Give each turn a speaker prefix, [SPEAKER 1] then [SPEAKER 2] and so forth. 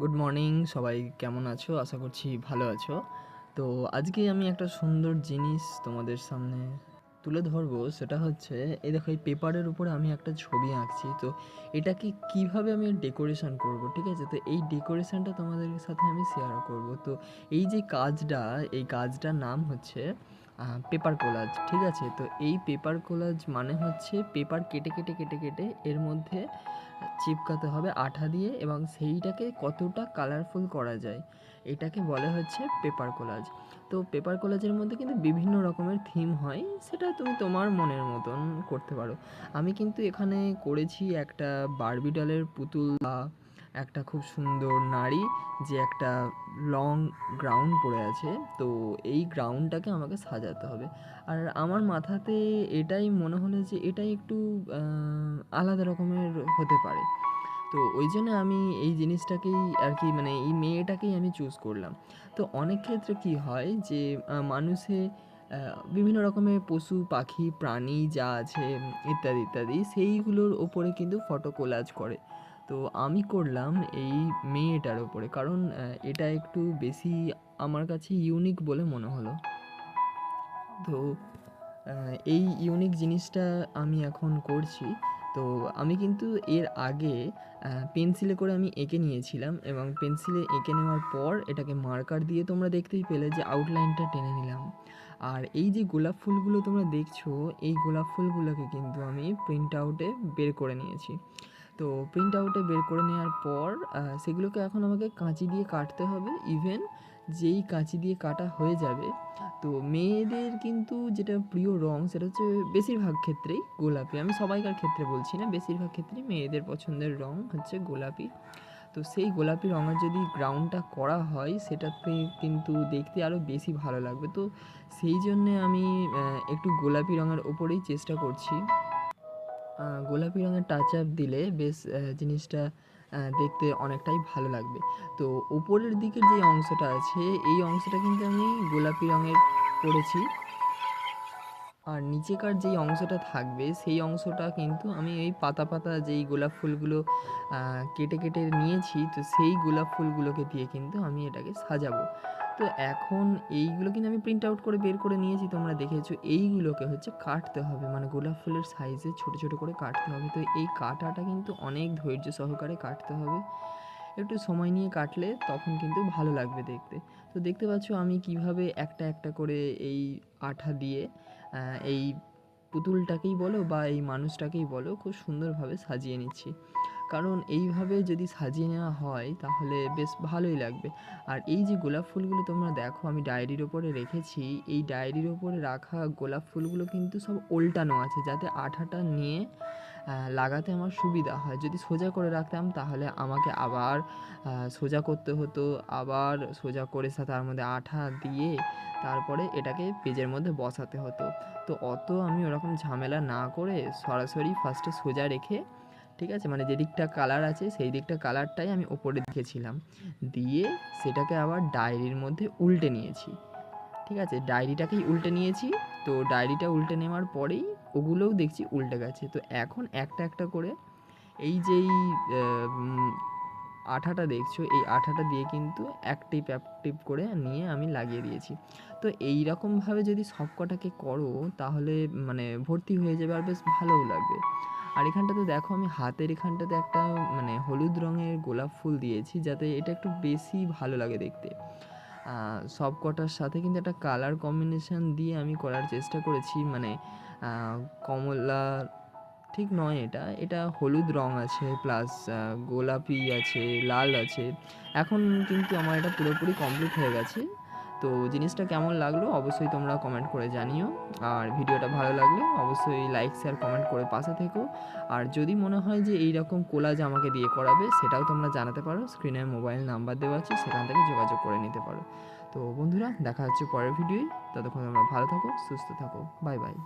[SPEAKER 1] Good morning সবাই কেমন আছো? আশা করছি ভালো আছো। তো আজকে আমি একটা সুন্দর জিনিস তোমাদের সামনে তুলে ধরবো। সেটা হচ্ছে, এই দেখো, এই পেপারের উপরে আমি একটা ছবি আঁকছি। তো এটাকে কীভাবে আমি ডেকোরেশন করব, ঠিক আছে? তো এই ডেকোরেশনটা তোমাদের সাথে আমি শেয়ার করব। তো এই যে কাজটা, এই কাজটার নাম হচ্ছে পেপার কোলাজ ঠিক আছে? তো এই পেপার কোলাজ মানে হচ্ছে, পেপার কেটে কেটে কেটে কেটে এর মধ্যে চিপকাতে হবে আঠা দিয়ে এবং সেইটাকে কতটা কালারফুল করা যায়, এটাকে বলে হচ্ছে পেপার কোলাজ তো পেপার কোলাজের মধ্যে কিন্তু বিভিন্ন রকমের থিম হয়, সেটা তুমি তোমার মনের মতন করতে পারো। আমি কিন্তু এখানে করেছি একটা বার্বি ডলের পুতুল বা একটা খুব সুন্দর নারী যে একটা লং গ্রাউন্ড পড়ে আছে। তো এই গ্রাউন্ডটাকে আমাকে সাজাতে হবে। আর আমার মাথাতে এটাই মনে হলো যে এটাই একটু আলাদা রকমের হতে পারে। তো ওই জন্য আমি এই জিনিসটাকেই আর কি মানে এই মেয়েটাকেই আমি চুজ করলাম। তো অনেক ক্ষেত্রে কি হয় যে মানুষে বিভিন্ন রকমের পশু, পাখি, প্রাণী যা আছে, ইত্যাদি ইত্যাদি, সেইগুলোর ওপরে কিন্তু ফটো কোলাজ করে। তো আমি করলাম এই মেয়েটার ওপরে। কারণ এটা একটু বেশি আমার কাছে ইউনিক বলে মনে হলো। তো এই ইউনিক জিনিসটা আমি এখন করছি। তো আমি কিন্তু এর আগে পেন্সিলে করে আমি এঁকে নিয়েছিলাম এবং পেন্সিলে এঁকে নেওয়ার পর এটাকে মার্কার দিয়ে তোমরা দেখতেই পেলে যে আউটলাইনটা টেনে নিলাম। আর এই যে গোলাপ ফুলগুলো তোমরা দেখছ, এই গোলাপ ফুলগুলোকে কিন্তু আমি প্রিন্ট আউটে বের করে নিয়েছি। তো প্রিন্ট আউটে বের করে নেওয়ার পর সেগুলোকে এখন আমাকে কাঁচি দিয়ে কাটতে হবে। ইভেন যেই কাঁচি দিয়ে কাটা হয়ে যাবে, তো মেয়েদের কিন্তু যেটা প্রিয় রঙ সেটা হচ্ছে বেশিরভাগ ক্ষেত্রেই গোলাপি। আমি সবাইকার ক্ষেত্রে বলছি না, বেশিরভাগ ক্ষেত্রেই মেয়েদের পছন্দের রঙ হচ্ছে গোলাপি। তো সেই গোলাপি রঙের যদি গ্রাউন্ডটা করা হয়, সেটাতে কিন্তু দেখতে আরও বেশি ভালো লাগবে। তো সেই জন্যে আমি একটু গোলাপি রঙের ওপরেই চেষ্টা করছি। গোলাপি রঙের টাচ আপ দিলে বেশ জিনিসটা দেখতে অনেকটাই ভালো লাগবে। তো ওপরের দিকের যে অংশটা আছে, এই অংশটা কিন্তু আমি গোলাপি রঙের করেছি। আর নিচেকার যেই অংশটা থাকবে, সেই অংশটা কিন্তু আমি এই পাতা পাতা যেই গোলাপ ফুলগুলো কেটে কেটে নিয়েছি, তো সেই গোলাপ ফুলগুলোকে দিয়ে কিন্তু আমি এটাকে সাজাবো। তো এখন এইগুলো কিন্তু আমি প্রিন্ট আউট করে বের করে নিয়েছি, তোমরা দেখেছ। এইগুলোকে হচ্ছে কাটতে হবে। মানে গোলাপ ফুলের সাইজে ছোট ছোট করে কাটতে হবে। তো এই কাটাটা কিন্তু অনেক ধৈর্য সহকারে কাটতে হবে। একটু সময় নিয়ে কাটলে তখন কিন্তু ভালো লাগবে দেখতে। তো দেখতে পাচ্ছ আমি কীভাবে একটা একটা করে এই আঠা দিয়ে এই পুতুলটাকেই বলো বা এই মানুষটাকেই বলো, খুব সুন্দরভাবে সাজিয়ে নিচ্ছি। কারণ এইভাবে যদি সাজিয়ে নেওয়া হয়, তাহলে বেশ ভালোই লাগবে। আর এই যে গোলাপ ফুলগুলো তোমরা দেখো, আমি ডায়েরির ওপরে রেখেছি, এই ডায়েরির ওপরে রাখা গোলাপ ফুলগুলো কিন্তু সব ওল্টানো আছে, যাতে আঠাটা নিয়ে লাগাতে আমার সুবিধা হয়। যদি সোজা করে রাখতাম তাহলে আমাকে আবার সোজা করতে হতো। আবার সোজা করে তার মধ্যে আঠা দিয়ে তারপরে এটাকে পেজের মধ্যে বসাতে হতো। তো অত আমি ওরকম ঝামেলা না করে সরাসরি ফার্স্টে সোজা রেখে, ঠিক আছে? মানে যেদিকটা কালার আছে সেই দিকটা কালারটাই আমি ওপরে দেখেছিলাম দিয়ে সেটাকে আবার ডায়েরির মধ্যে উল্টে নিয়েছি। ঠিক আছে? ডায়েরিটাকেই উল্টে নিয়েছি। তো ডায়েরিটা উল্টে নেওয়ার পরেই ওগুলোও দেখছি উল্টে গেছে। তো এখন একটা একটা করে এই যেই আঠাটা দেখছ, এই আঠাটা দিয়ে কিন্তু অ্যাক্টিভ অ্যাক্টিভ করে নিয়ে আমি লাগিয়ে দিয়েছি। তো এই রকমভাবে যদি সব কটাকে করো, তাহলে মানে ভর্তি হয়ে যাবে আর বেশ ভালোও লাগবে। আর এখানটাতে দেখো আমি হাতের এখানটাতে একটা মানে হলুদ রঙের গোলাপ ফুল দিয়েছি, যাতে এটা একটু বেশি ভালো লাগে দেখতে। সব কটার সাথে কিন্তু একটা কালার কম্বিনেশান দিয়ে আমি করার চেষ্টা করেছি। মানে কমলা ঠিক নয় এটা। এটা হলুদ রং আছে প্লাস গোলাপি আছে, লাল আছে। এখন কিন্তু আমার এটা পুরোপুরি কমপ্লিট হয়ে গেছে। তো জিনিসটা কেমন লাগল অবশ্যই তোমরা কমেন্ট করে জানিও। আর ভিডিওটা ভালো লাগলে অবশ্যই লাইক শেয়ার কমেন্ট করে পাশে থেকো। আর যদি মনে হয় যে এই রকম কোলাজ আমাকে দিয়ে করাবে, সেটাও তোমরা জানাতে পারো। স্ক্রিনে মোবাইল নাম্বার দেওয়া আছে, সেখান থেকে যোগাযোগ করে নিতে পারো। তো বন্ধুরা, দেখা হচ্ছে পরের ভিডিওই ততক্ষণ তোমরা ভালো থাকো, সুস্থ থাকো। Bye bye